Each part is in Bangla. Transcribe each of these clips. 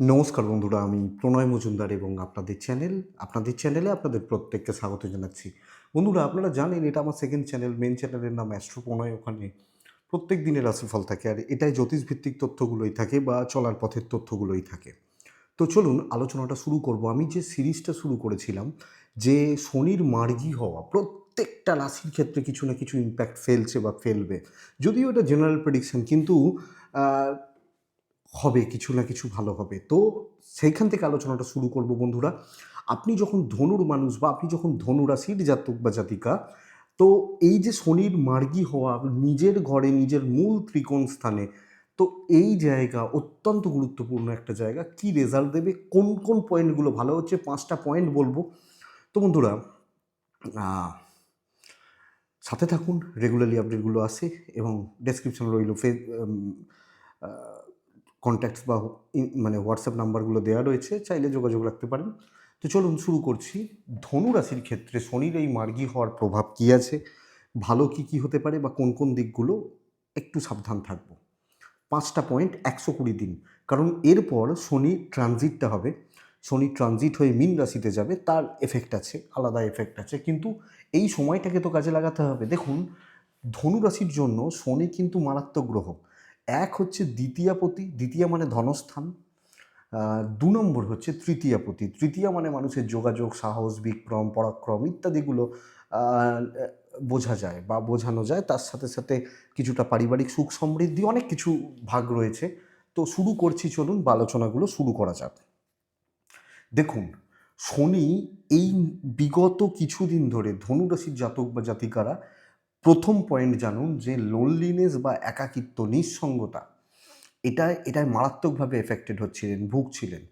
নমস্কার বন্ধুরা, আমি প্রণয় মজুমদার এবং আপনাদের চ্যানেল, আপনাদের চ্যানেলে আপনাদের প্রত্যেককে স্বাগত জানাচ্ছি। বন্ধুরা, আপনারা জানেন এটা আমার সেকেন্ড চ্যানেল মেন চ্যানেলের নাম অ্যাস্ট্রো প্রণয় ওখানে প্রত্যেক দিনের রাশিফল থাকে আর এটাই জ্যোতিষভিত্তিক তথ্যগুলোই থাকে বা চলার পথের তথ্যগুলোই থাকে। তো চলুন আলোচনাটা শুরু করব। আমি যে সিরিজটা শুরু করেছিলাম, যে শনির মার্গী হওয়া, প্রত্যেকটা রাশির ক্ষেত্রে কিছু না কিছু ইম্প্যাক্ট ফেলছে বা ফেলবে। যদিও এটা জেনারেল প্রেডিকশন কিন্তু হবে, কিছু না কিছু ভালো হবে। তো সেইখান থেকে আলোচনাটা শুরু করব বন্ধুরা। আপনি যখন ধনুর মানুষ বা আপনি যখন ধনু রাশির জাতক বা জাতিকা, তো এই যে শনির মার্গী হওয়া, নিজের ঘরে নিজের মূল ত্রিকোণ স্থানে, তো এই জায়গা অত্যন্ত গুরুত্বপূর্ণ একটা জায়গা। কি রেজাল্ট দেবে? কোন কোন পয়েন্টগুলো ভালো হচ্ছে? পাঁচটা পয়েন্ট বলব। তো বন্ধুরা সাথে থাকুন। রেগুলারলি আপডেটগুলো আসে এবং ডেসক্রিপশন রইল ফে কন্ট্যাক্টস বা মানে হোয়াটসঅ্যাপ নাম্বারগুলো দেওয়া রয়েছে, চাইলে যোগাযোগ রাখতে পারেন। তো চলুন শুরু করছি। ধনু রাশির ক্ষেত্রে শনির এই মার্গী হওয়ার প্রভাব কী আছে? ভালো কি কি হতে পারে? বা কোন কোন দিকগুলো একটু সাবধান থাকব। পাঁচটা পয়েন্ট একশো কুড়ি দিন। কারণ এরপর শনি ট্রানজিটটা হবে। শনি ট্রানজিট হয়ে মিন রাশিতে যাবে, তার এফেক্ট আছে, আলাদা এফেক্ট আছে। কিন্তু এই সময়টাকে তো কাজে লাগাতে হবে। দেখুন, ধনু রাশির জন্য শনি কিন্তু মারাত্মক গ্রহ। এক হচ্ছে দ্বিতীয়াপতি, দ্বিতীয় মানে ধনস্থান দু নম্বর হচ্ছে তৃতীয়াপতি। তৃতীয় মানে মানুষের যোগাযোগ, সাহস, বিক্রম, পরাক্রম ইত্যাদিগুলো বোঝা যায় বা বোঝানো যায়। তার সাথে সাথে কিছুটা পারিবারিক সুখ সমৃদ্ধি, অনেক কিছু ভাগ রয়েছে। তো শুরু করছি চলুন, বা আলোচনাগুলো শুরু করা যাক। দেখুন, শনি এই বিগত কিছুদিন ধরে ধনুরাশির জাতক বা জাতিকারা প্রথম পয়েন্ট জানুন যে লোনলিনেস বা একাকিত্ব, নিঃসঙ্গতা, এটা এটায় মারাত্মকভাবে এফেক্টেড হচ্ছিলেন, ভুগছিলেন।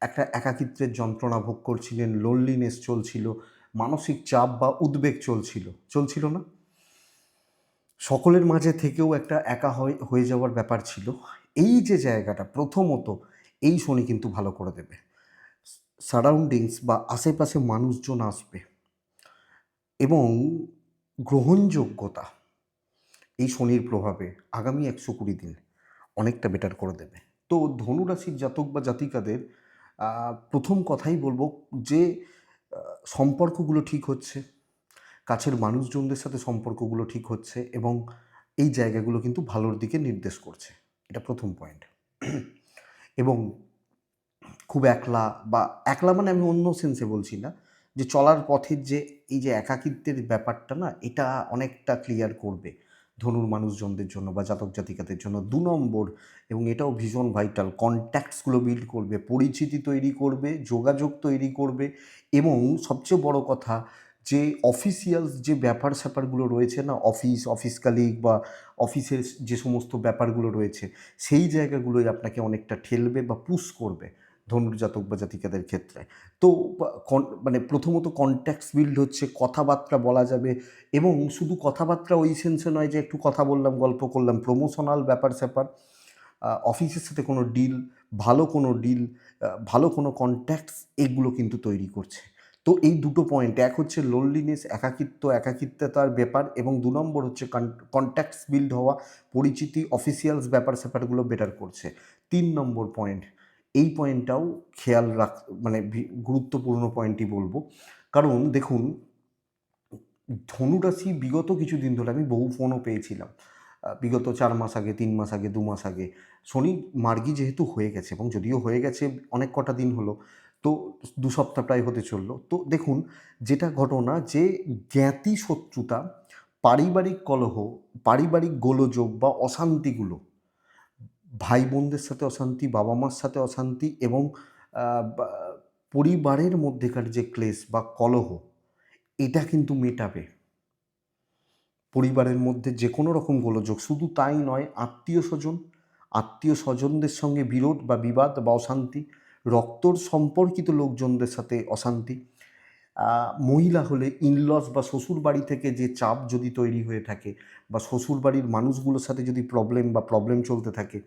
একটা একাকিত্বের যন্ত্রণা ভোগ করছিলেন লোনলিনেস চলছিল, মানসিক চাপ বা উদ্বেগ চলছিল চলছিল না। সকলের মাঝে থেকেও একটা একা হয়ে হয়ে যাওয়ার ব্যাপার ছিল। এই যে জায়গাটা প্রথমত এই শনি কিন্তু ভালো করে দেবে। সারাউন্ডিংস বা আশেপাশে মানুষজন আসবে এবং গ্রহণযোগ্যতা এই শনির প্রভাবে আগামী একশো কুড়ি দিন অনেকটা বেটার করে দেবে। তো ধনুরাশির জাতক বা জাতিকাদের প্রথম কথাই বলব যে সম্পর্কগুলো ঠিক হচ্ছে, কাছের মানুষজনদের সাথে সম্পর্কগুলো ঠিক হচ্ছে এবং এই জায়গাগুলো কিন্তু ভালোর দিকে নির্দেশ করছে। এটা প্রথম পয়েন্ট এবং খুব একলা বা একলা মানে আমি অন্য সেন্সে বলছি না যে চলার পথের যে, এই যে একাকিত্বের ব্যাপারটা না, এটা অনেকটা ক্লিয়ার করবে ধনুর মানুষজনদের জন্য বা জাতক জাতিকাদের জন্য। দু নম্বর, এবং এটাও ভীষণ ভাইটাল কন্ট্যাক্টসগুলো বিল্ড করবে, পরিচিতি তৈরি করবে, যোগাযোগ তৈরি করবে, এবং সবচেয়ে বড় কথা, যে অফিসিয়ালস যে ব্যাপার স্যাপারগুলো রয়েছে না অফিস অফিস কালিগ বা অফিসের যে সমস্ত ব্যাপারগুলো রয়েছে, সেই জায়গাগুলোই আপনাকে অনেকটা ঠেলবে বা পুশ করবে। ধনুর্জাতক বা জাতিকাদের ক্ষেত্রে। তো মানে প্রথমত কন্ট্যাক্টস বিল্ড হচ্ছে, কথাবার্তা বলা যাবে এবং শুধু কথাবার্তা ওই সেন্সে নয় যে একটু কথা বললাম, গল্প করলাম প্রমোশনাল ব্যাপার স্যাপার অফিসের সাথে কোনো ডিল ভালো কোনো ডিল ভালো কোনো কন্ট্যাক্টস এগুলো কিন্তু তৈরি করছে। তো এই দুটো পয়েন্ট এক হচ্ছে লোনলিনেস একাকিত্ব, একাকিত্বতার ব্যাপার এবং দু নম্বর হচ্ছে কন্ট্যাক্টস বিল্ড হওয়া, পরিচিতি অফিসিয়ালস ব্যাপার স্যাপারগুলো বেটার করছে। তিন নম্বর পয়েন্ট এই পয়েন্টটাও খেয়াল রাখ মানে গুরুত্বপূর্ণ পয়েন্টই বলব। কারণ দেখুন, ধনুরাশি বিগত কিছুদিন ধরে আমি বহু ফোনও পেয়েছিলাম। বিগত চার মাস আগে, তিন মাস আগে, দু মাস আগে। শনি মার্গি যেহেতু হয়ে গেছে এবং যদিও হয়ে গেছে অনেক কটা দিন হলো, তো দু সপ্তাহ প্রায় হতে চলল। তো দেখুন, যেটা ঘটনা যে জ্ঞাতি শত্রুতা পারিবারিক কলহ, পারিবারিক গোলযোগ বা অশান্তিগুলো ভাই বোনদের সাথে অশান্তি বাবা মার সাথে অশান্তি এবং পরিবারের মধ্যেকার যে ক্লেশ বা কলহ, এটা কিন্তু মেটাবে। পরিবারের মধ্যে যে কোনো রকম গোলযোগ, শুধু তাই নয়, আত্মীয় স্বজন, আত্মীয় স্বজনদের সঙ্গে বিরোধ বা বিবাদ বা অশান্তি, রক্তর সম্পর্কিত লোকজনদের সাথে অশান্তি মহিলা হলে ইনলস বা শ্বশুর বাড়ি থেকে যে চাপ যদি তৈরি হয়ে থাকে বা শ্বশুর বাড়ির মানুষগুলোর সাথে যদি প্রবলেম বা প্রবলেম চলতে থাকে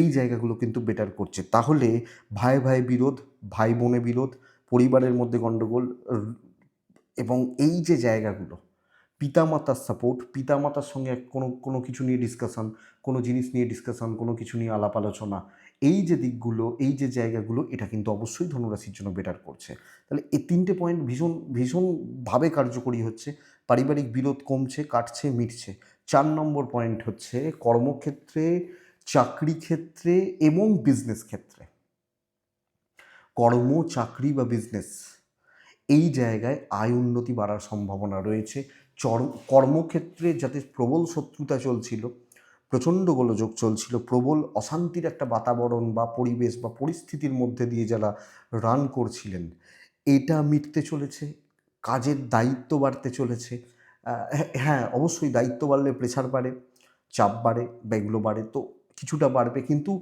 এই জায়গাগুলো কিন্তু বেটার করছে। তাহলে ভাই ভাই বিরোধ, ভাই বোনে বিরোধ, পরিবারের মধ্যে গণ্ডগোল এবং এই যে জায়গাগুলো, পিতামাতার সাপোর্ট পিতামাতার সঙ্গে কোনো কোনো কিছু নিয়ে ডিসকাশন কোনো জিনিস নিয়ে ডিসকাশন কোনো কিছু নিয়ে আলাপ আলোচনা, এই যে দিকগুলো, এই যে জায়গাগুলো, এটা কিন্তু অবশ্যই ধনুরাশির জন্য বেটার করছে। তাহলে এই তিনটে পয়েন্ট ভীষণ, ভীষণভাবে কার্যকরী হচ্ছে। পারিবারিক বিরোধ কমছে, কাটছে, মিটছে। চার নম্বর পয়েন্ট হচ্ছে কর্মক্ষেত্রে চাকরি ক্ষেত্রে এবং বিজনেস ক্ষেত্রে। কর্ম, চাকরি বা বিজনেস এই জায়গায় আয় উন্নতি বাড়ার সম্ভাবনা রয়েছে। কর্মক্ষেত্রে যাতে প্রবল শত্রুতা চলছিল, প্রচণ্ড গোলযোগ চলছিল, প্রবল অশান্তির একটা বাতাবরণ বা পরিবেশ বা পরিস্থিতির মধ্যে দিয়ে যারা রান করছিলেন, এটা মিটতে চলেছে, কাজের দায়িত্ব বাড়তে চলেছে। হ্যাঁ- হ্যাঁ অবশ্যই দায়িত্ব বাড়লে প্রেশার বাড়ে, চাপ বাড়ে বা এগুলো বাড়ে। তো কিছুটা বাড়বে। কিন্তু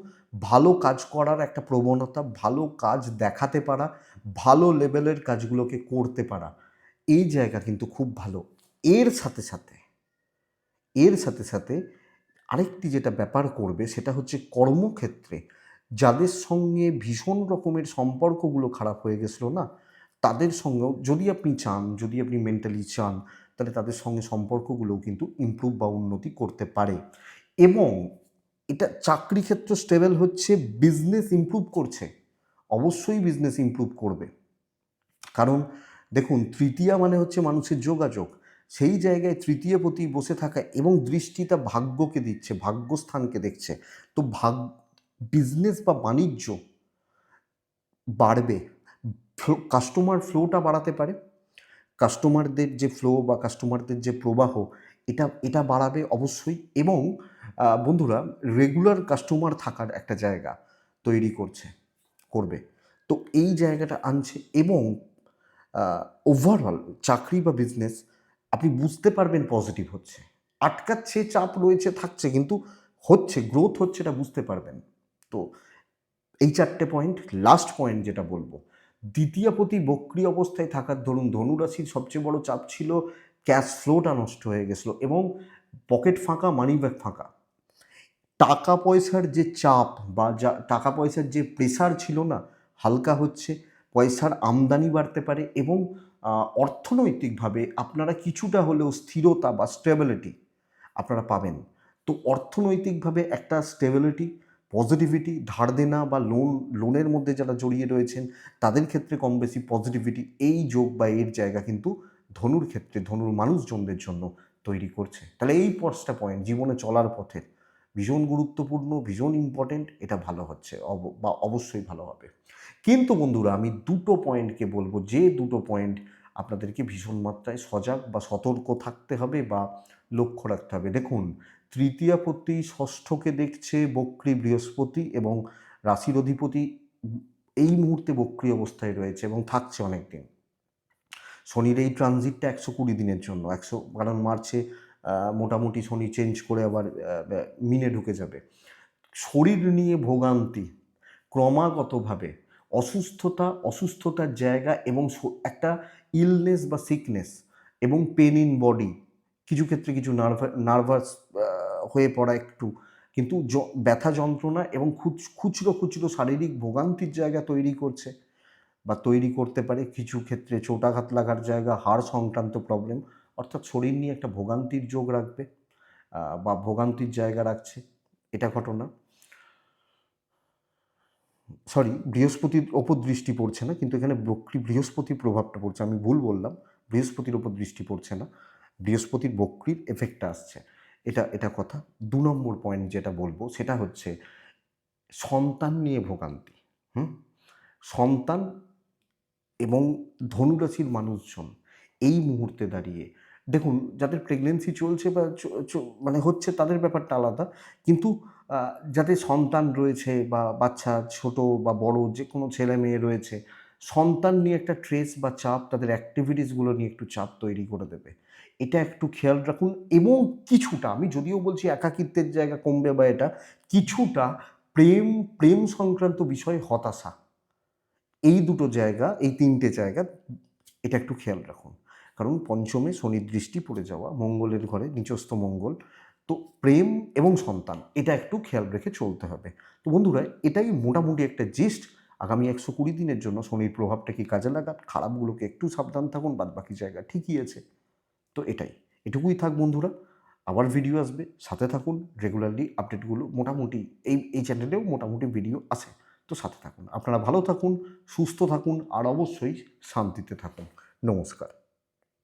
ভালো কাজ করার একটা প্রবণতা, ভালো কাজ দেখাতে পারা, ভালো লেভেলের কাজগুলোকে করতে পারা, এই জায়গা কিন্তু খুব ভালো। এর সাথে সাথে, এর সাথে সাথে আরেকটি যেটা ব্যাপার করবে সেটা হচ্ছে কর্মক্ষেত্রে যাদের সঙ্গে ভীষণ রকমের সম্পর্কগুলো খারাপ হয়ে গেছিল না, তাদের সঙ্গেও যদি আপনি চান, যদি আপনি মেন্টালি চান, তাহলে তাদের সঙ্গে সম্পর্কগুলোও কিন্তু ইমপ্রুভ বা উন্নতি করতে পারে। এবং এটা চাকরি ক্ষেত্র স্টেবল হচ্ছে বিজনেস ইমপ্রুভ করছে। অবশ্যই বিজনেস ইমপ্রুভ করবে। কারণ দেখুন, তৃতীয়া মানে হচ্ছে মানুষের যোগাযোগ। সেই জায়গায় তৃতীয় প্রতি বসে থাকা এবং দৃষ্টিটা ভাগ্যকে দিচ্ছে, ভাগ্যস্থানকে দেখছে। তো ভাগ বিজনেস বা বাণিজ্য বাড়বে। কাস্টমার ফ্লোটা বাড়াতে পারে। কাস্টমারদের যে ফ্লো বা কাস্টমারদের যে প্রবাহ, এটা এটা বাড়াবে অবশ্যই। এবং বন্ধুরা রেগুলার কাস্টমার থাকার একটা জায়গা তৈরি করছে, করবে। তো এই জায়গাটা আনছে এবং ওভারঅল চাকরি বা বিজনেস আপনি বুঝতে পারবেন পজিটিভ হচ্ছে। আটকাচ্ছে, চাপ রয়েছে, থাকছে, কিন্তু হচ্ছে গ্রোথ হচ্ছে এটা বুঝতে পারবেন। তো এই চারটে পয়েন্ট লাস্ট পয়েন্ট যেটা বলব দ্বিতীয় প্রতি বক্রি অবস্থায় থাকার, ধরুন ধনুরাশির সবচেয়ে বড় চাপ ছিল ক্যাশ ফ্লোটা নষ্ট হয়ে গেছিল এবং পকেট ফাঁকা মানি ব্যাগ ফাঁকা। টাকা পয়সার যে চাপ বা যা টাকা পয়সার যে প্রেসার ছিল না, হালকা হচ্ছে, পয়সার আমদানি বাড়তে পারে এবং অর্থনৈতিকভাবে আপনারা কিছুটা হলেও স্থিরতা বা স্টেবিলিটি আপনারা পাবেন। তো অর্থনৈতিকভাবে একটা স্টেবিলিটি পজিটিভিটি ধার দেনা বা লোন লোনের মধ্যে যারা জড়িয়ে রয়েছেন, তাদের ক্ষেত্রে কম বেশি পজিটিভিটি এই যোগ বা এর জায়গা কিন্তু ধনুর ক্ষেত্রে, ধনুর মানুষজনদের জন্য তৈরি করছে। তাহলে এই পাঁচটা পয়েন্ট জীবনে চলার পথের ভীষণ গুরুত্বপূর্ণ, ভীষণ ইম্পর্টেন্ট এটা ভালো হচ্ছে বা অবশ্যই ভালো হবে। কিন্তু বন্ধুরা, আমি দুটো পয়েন্টকে বলব, যে দুটো পয়েন্ট আপনাদেরকে ভীষণ মাত্রায় সজাগ বা সতর্ক থাকতে হবে বা লক্ষ্য রাখতে হবে। দেখুন, তৃতীয় প্রতি ষষ্ঠকে দেখছে বক্রী বৃহস্পতি এবং রাশির অধিপতি এই মুহূর্তে বক্রী অবস্থায় রয়েছে এবং থাকছে অনেক দিন শনির এই ট্রানজিটটা একশো কুড়ি দিনের জন্য, একশো, কারণ মার্চে মোটামুটি শনি চেঞ্জ করে আবার মিনে ঢুকে যাবে। শরীর নিয়ে ভোগান্তি ক্রমাগতভাবে অসুস্থতা, অসুস্থতার জায়গা এবং একটা ইলনেস বা সিকনেস এবং পেন ইন বডি কিছু ক্ষেত্রে কিছু নার্ভা নার্ভাস হয়ে পড়া একটু। কিন্তু ব্যথা যন্ত্রণা এবং খুচ- খুচরো খুচরো শারীরিক ভোগান্তির জায়গা তৈরি করছে বা তৈরি করতে পারে। কিছু ক্ষেত্রে চোটাঘাত লাগার জায়গা, হাড় সংক্রান্ত প্রবলেম অর্থাৎ শরীর নিয়ে একটা ভোগান্তির যোগ রাখবে বা ভোগান্তির জায়গা রাখছে, এটা ঘটনা। সরি বৃহস্পতির ওপর দৃষ্টি পড়ছে না, কিন্তু এখানে বক্রী, বৃহস্পতির প্রভাবটা পড়ছে। আমি ভুল বললাম, বৃহস্পতির ওপর দৃষ্টি পড়ছে না, বৃহস্পতির বক্রীর এফেক্টটা আসছে। এটা এটা কথা। দু নম্বর পয়েন্ট যেটা বলব, সেটা হচ্ছে সন্তান নিয়ে ভোগান্তি, হুম? সন্তান এবং ধনুরাশির মানুষজন এই মুহূর্তে দাঁড়িয়ে দেখুন, যাদের প্রেগনেন্সি চলছে বা মানে হচ্ছে তাদের ব্যাপারটা আলাদা। কিন্তু যাদের সন্তান রয়েছে বা বাচ্চা ছোট বা বড় যে কোনো ছেলে মেয়ে রয়েছে, সন্তান নিয়ে একটা ট্রেস বা চাপ তাদের অ্যাক্টিভিটিসগুলো নিয়ে একটু চাপ তৈরি করে দেবে। এটা একটু খেয়াল রাখুন এবং কিছুটা, আমি যদিও বলছি একাকিত্বের জায়গা কমবে বা এটা, কিছুটা প্রেম প্রেম সংক্রান্ত বিষয়ে হতাশা। এই দুটো জায়গা, এই তিনটে জায়গা, এটা একটু খেয়াল রাখুন। কারণ পঞ্চমে শনির দৃষ্টি পড়ে যাওয়া, মঙ্গলের ঘরে নিচস্থ মঙ্গল, তো প্রেম এবং সন্তান, এটা একটু খেয়াল রেখে চলতে হবে। তো বন্ধুরা, এটাই মোটামুটি একটা জিস্ট আগামী একশো কুড়ি দিনের জন্য শনির প্রভাবটা কি কাজে লাগান খারাপগুলোকে একটু সাবধান থাকুন বাদ বাকি জায়গা ঠিকই আছে। তো এটাই, এটুকুই থাক বন্ধুরা। আবার ভিডিও আসবে, সাথে থাকুন রেগুলারলি আপডেটগুলো মোটামুটি এই এই চ্যানেলেও মোটামুটি ভিডিও আসে তো সাথে থাকুন। আপনারা ভালো থাকুন, সুস্থ থাকুন, আর অবশ্যই শান্তিতে থাকুন। নমস্কার।